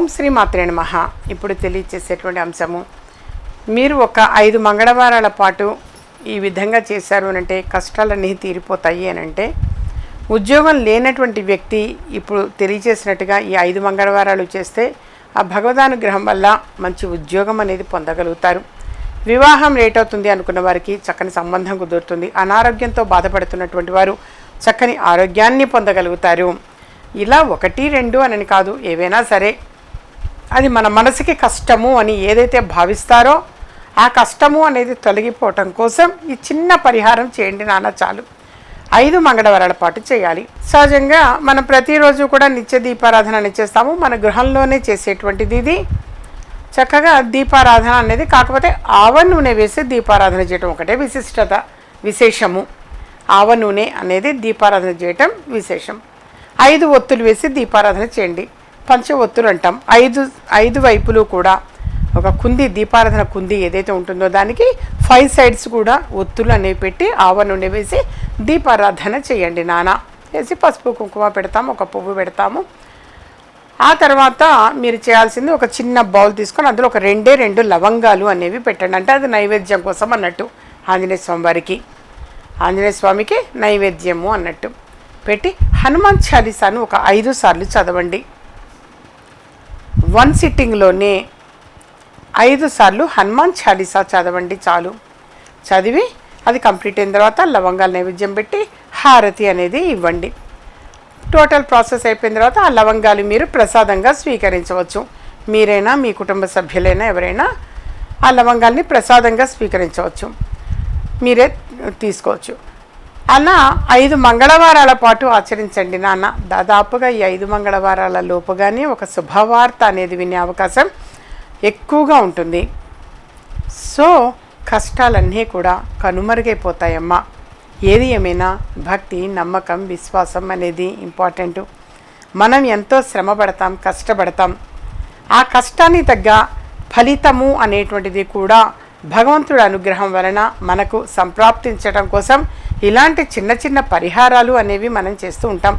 ఓం శ్రీ మాత్రే మహా ఇప్పుడు తెలియచేసేటువంటి అంశము మీరు ఒక ఐదు మంగళవారాల పాటు ఈ విధంగా చేశారు అని అంటే కష్టాలన్నీ తీరిపోతాయి అని అంటే ఉద్యోగం లేనటువంటి వ్యక్తి ఇప్పుడు తెలియచేసినట్టుగా ఈ ఐదు మంగళవారాలు చేస్తే ఆ భగవదానుగ్రహం వల్ల మంచి ఉద్యోగం అనేది పొందగలుగుతారు. వివాహం లేట్ అవుతుంది అనుకున్న వారికి చక్కని సంబంధం కుదురుతుంది. అనారోగ్యంతో బాధపడుతున్నటువంటి వారు చక్కని ఆరోగ్యాన్ని పొందగలుగుతారు. ఇలా ఒకటి రెండు అని కాదు ఏవైనా సరే అది మన మనసుకి కష్టము అని ఏదైతే భావిస్తారో ఆ కష్టము అనేది తొలగిపోవటం కోసం ఈ చిన్న పరిహారం చేయండి నాన్న చాలు. ఐదు మంగళవారాల పాటు చేయాలి. సహజంగా మనం ప్రతిరోజు కూడా నిత్య దీపారాధన అనేది చేస్తాము. మన గృహంలోనే చేసేటువంటిది ఇది. చక్కగా దీపారాధన అనేది కాకపోతే ఆవ నూనె వేసి దీపారాధన చేయటం ఒకటే విశిష్టత విశేషము. ఆవ నూనె అనేది దీపారాధన చేయటం విశేషం. ఐదు ఒత్తులు వేసి దీపారాధన చేయండి. పంచ ఒత్తులు అంటాం ఐదు ఐదు వైపులు కూడా ఒక కుంది దీపారాధన కుంది ఏదైతే ఉంటుందో దానికి ఫైవ్ సైడ్స్ కూడా ఒత్తులు అనేవి పెట్టి ఆవ నూనె వేసి దీపారాధన చేయండి నానా. వేసి పసుపు కుంకుమ పెడతాము ఒక పువ్వు పెడతాము. ఆ తర్వాత మీరు చేయాల్సింది ఒక చిన్న బౌల్ తీసుకొని అందులో ఒక రెండే రెండు లవంగాలు అనేవి పెట్టండి. అంటే అది నైవేద్యం కోసం అన్నట్టు. ఆంజనేయ స్వామి వారికి ఆంజనేయ స్వామికి నైవేద్యము అన్నట్టు. పెట్టి హనుమాన్ చాలీసాను ఒక ఐదు సార్లు చదవండి. వన్ సిట్టింగ్లోనే ఐదు సార్లు హనుమాన్ చాలీసా చదవండి చాలు. చదివి అది కంప్లీట్ అయిన తర్వాత లవంగాల నైవేద్యం పెట్టి హారతి అనేది ఇవ్వండి. టోటల్ ప్రాసెస్ అయిపోయిన తర్వాత ఆ లవంగాలు మీరు ప్రసాదంగా స్వీకరించవచ్చు. మీరైనా మీ కుటుంబ సభ్యులైనా ఎవరైనా ఆ లవంగాల్ని ప్రసాదంగా స్వీకరించవచ్చు. మీరే తీసుకోవచ్చు. అన్న ఐదు మంగళవారాల పాటు ఆచరించండి నాన్న. దాదాపుగా ఈ ఐదు మంగళవారాల లోపుగానే ఒక శుభవార్త అనేది వినే అవకాశం ఎక్కువగా ఉంటుంది. సో కష్టాలన్నీ కూడా కనుమరుగైపోతాయమ్మా. ఏది ఏమైనా భక్తి నమ్మకం విశ్వాసం అనేది ఇంపార్టెంట్. మనం ఎంతో శ్రమ పడతాం కష్టపడతాం. ఆ కష్టాన్ని తగ్గ ఫలితము అనేటువంటిది కూడా భగవంతుడి అనుగ్రహం వలన మనకు సంప్రాప్తించడం కోసం ఇలాంటి చిన్న చిన్న పరిహారాలు అనేవి మనం చేస్తూ ఉంటాం.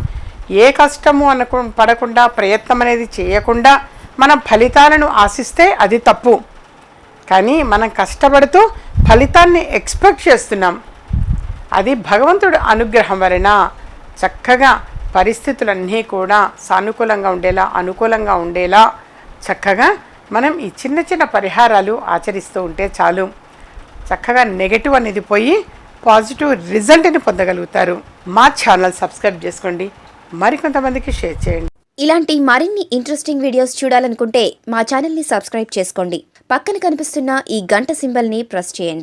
ఏ కష్టము అనుకు పడకుండా ప్రయత్నం అనేది చేయకుండా మనం ఫలితాలను ఆశిస్తే అది తప్పు. కానీ మనం కష్టపడుతూ ఫలితాన్ని ఎక్స్పెక్ట్ చేస్తున్నాం. అది భగవంతుడు అనుగ్రహం వలన చక్కగా పరిస్థితులన్నీ కూడా సానుకూలంగా ఉండేలా అనుకూలంగా ఉండేలా చక్కగా మనం ఈ చిన్న చిన్న పరిహారాలు ఆచరిస్తూ ఉంటే చాలు. చక్కగా నెగటివ్ అనేది పోయి పాజిటివ్ రిజల్ట్ని పొందగలుగుతారు. మా ఛానల్ సబ్స్క్రైబ్ చేసుకోండి. మరికొంతమందికి షేర్ చేయండి. ఇలాంటి మరిన్ని ఇంట్రెస్టింగ్ వీడియోస్ చూడాలనుకుంటే మా ఛానల్ని సబ్స్క్రైబ్ చేసుకోండి. పక్కన కనిపిస్తున్న ఈ గంట సింబల్ని ప్రెస్ చేయండి.